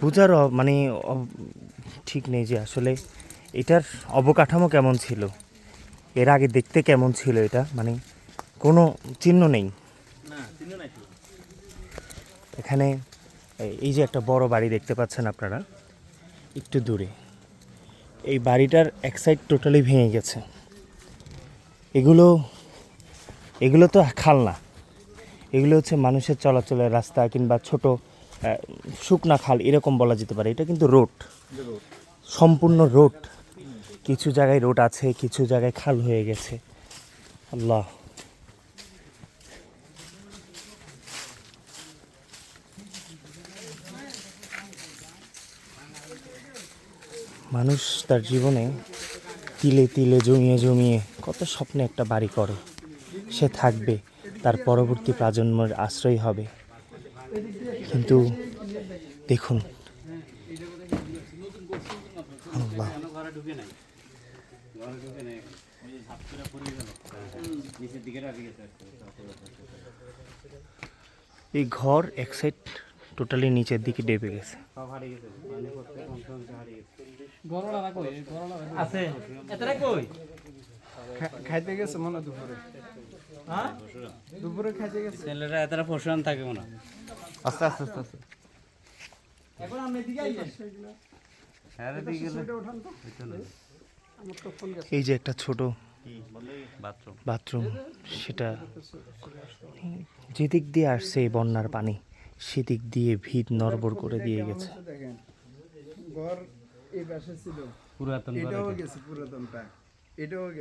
বোঝার মানে ঠিক নেই যে আসলে এটার অবকাঠামো কেমন ছিল। এর আগে দেখতে কেমন ছিল এটা? মানে কোনো চিহ্ন নেই। এখানে এই- যে একটা বড় বাড়ি দেখতে পাচ্ছেন আপনারা, একটু দূরে। এই বাড়িটার এক সাইড টোটালি ভেঙে গেছে। এগুলো এগুলো তো খাল না এগুলো হচ্ছে মানুষের চলাচলের রাস্তা কিংবা ছোট শুকনা খাল, এরকম বলা যেতে পারে। এটা কিন্তু রোড। সম্পূর্ণ রোড। কিছু জায়গায় রোড আছে, কিছু জায়গায় খাল হয়ে গেছে। আল্লাহ। মানুষ তার জীবনে তিলে তিলে জমিয়ে জমিয়ে কত স্বপ্নে একটা বাড়ি করে। সে থাকবে। তার পরবর্তী প্রজন্মের আশ্রয় হবে। কিন্তু দেখুন এই ঘর এক সাইড টোটালি নিচের দিকে ডেবে গেছে। খাইতে গেছে মনে দুপুরে। হ্যাঁ দুপুরে খাইতে গেছে ছেলেরা এতটা পশুরান থাকে মনে আস্তে আস্তে আস্তে আস্তে। এখন আমি দিকে হ্যাঁ রে, দিকে গেলে। এই যে একটা ছোট বাথরুম। বাথরুম সেটা যেদিক দিয়ে আসছে এই বন্যার পানি সেদিক দিয়ে ভিত নড়বড় করে দিয়ে গেছে। ঘর এই পাশে ছিল। পুরাতন এটাও গেছে পুরাতনটা। এটাও গেছে।